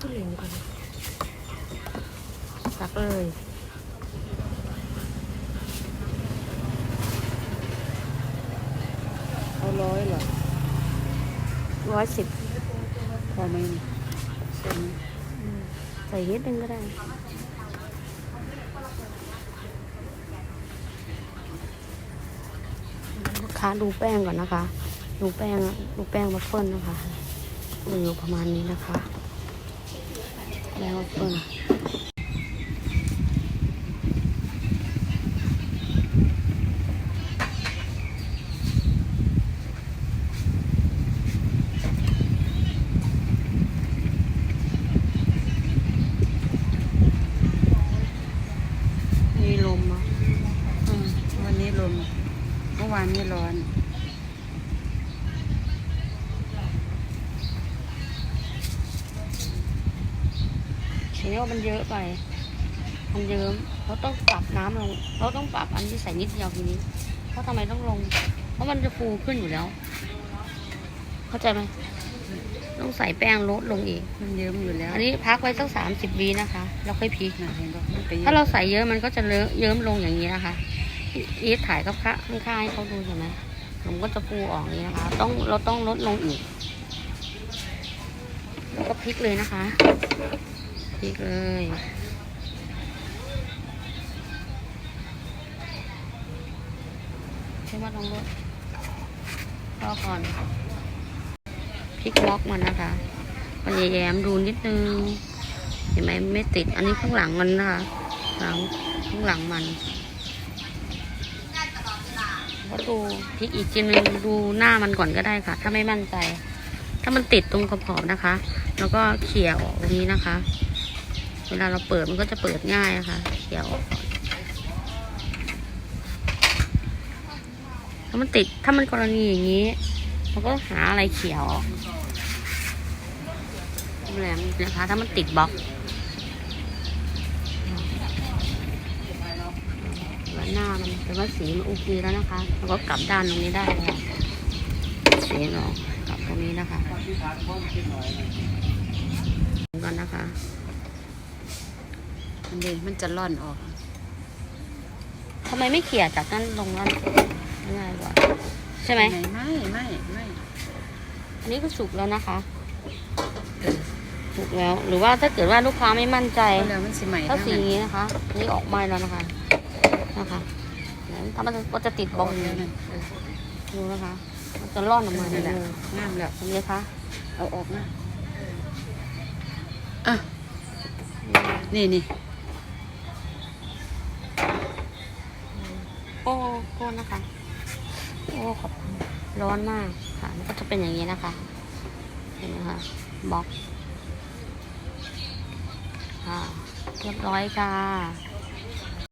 ขึ้นเหลวกันตักเลยเอาร้อยเหรอร้อยสิบพอไหมนี่เส้นนี้ใส่นิดนึงก็ได้ลูกค้าดูแป้งก่อนนะคะ ดูแป้งดูแป้งวัฟเฟิลนะคะมีอยู่ประมาณนี้นะคะ เฟิลมีลมอะอืมวันนี้ลม เมื่อวานนี้ร้อน ฉันว่ามันเยอะไป มันเยิ้มเราต้องปรับน้ำลง เราต้องปรับอันที่ใส่นิดเดียวทีนี้ เพราะทำไมต้องลง เพราะมันจะฟูขึ้นอยู่แล้ว เข้าใจไหมต้องใส่แป้งลดลงอีก มันเยิ้มอยู่แล้ว อันนี้พักไว้สักสามสิบวินะคะแล้วค่อยพลิกนะเห็นบอกมันไปถ้าเราใส่เยอะมันก็จะเลอะเยิ้มลงอย่างนี้นะคะอีอีทถ่ายกับข้าข้างๆให้เขาดูเห็นไหมผมก็จะฟูออกอย่างนี้นะคะ ต้องเราต้องลดลงอีก แล้วก็พลิกเลยนะคะ พลิกเลยใช่ว่าต้องลดรอก่อนพลิกล็อกมันนะคะพยายามดูนิดนึง เห็นไหมไม่ติด อันนี้ข้างหลังมันนะคะ หลังข้างหลังมันก็ดูพลิกอีกทีนึงดูหน้ามันก่อนก็ได้ค่ะ ถ้าไม่มั่นใจ ถ้ามันติดตรงขอบๆนะคะ แล้วก็เขี่ยออกตรงนี้นะคะ เวลาเราเปิดมันก็จะเปิดง่ายนะคะเขี่ยออกถ้ามันติดถ้ามันกรณีอย่างนี้เราก็หาอะไรเขี่ยออกแหลมนะคะถ้ามันติดบล็อกแล้วหน้ามันแต่ว่าสีมันโอเคแล้วนะคะ แล้วก็กลับด้านตรงนี้ได้ค่ะสีออกกลับตรงนี้นะคะกันนะคะ มันเดมันจะร่อนออกทำไมไม่เขี่ยจากนั้นลงนั่นง่ายกว่าใช่ไหมไม่ไม่ไม่ไม่อันนี้ก็สุกแล้วนะคะสุกแล้ว หรือว่าถ้าเกิดว่าลูกค้าไม่มั่นใจเอาแล้วมันสิใหม่ถ้าทั้งสีนั้นนี้นะคะอันนี่ออกไหม้แล้วนะคะนะคะถ้ามันก็จะติดบล็อกแล้วนั่นดูนะคะมันจะร่อนออกมานั่นแหละเลยงามแล้วเห็นไหมคะเอาออกนะอะนี่นี่ โอ้โทษนะคะ โอ้ขอบคุณร้อนมากค่ะ มันก็จะเป็นอย่างนี้นะคะ เห็นไหมคะบล็อกค่ะเรียบร้อยค่ะ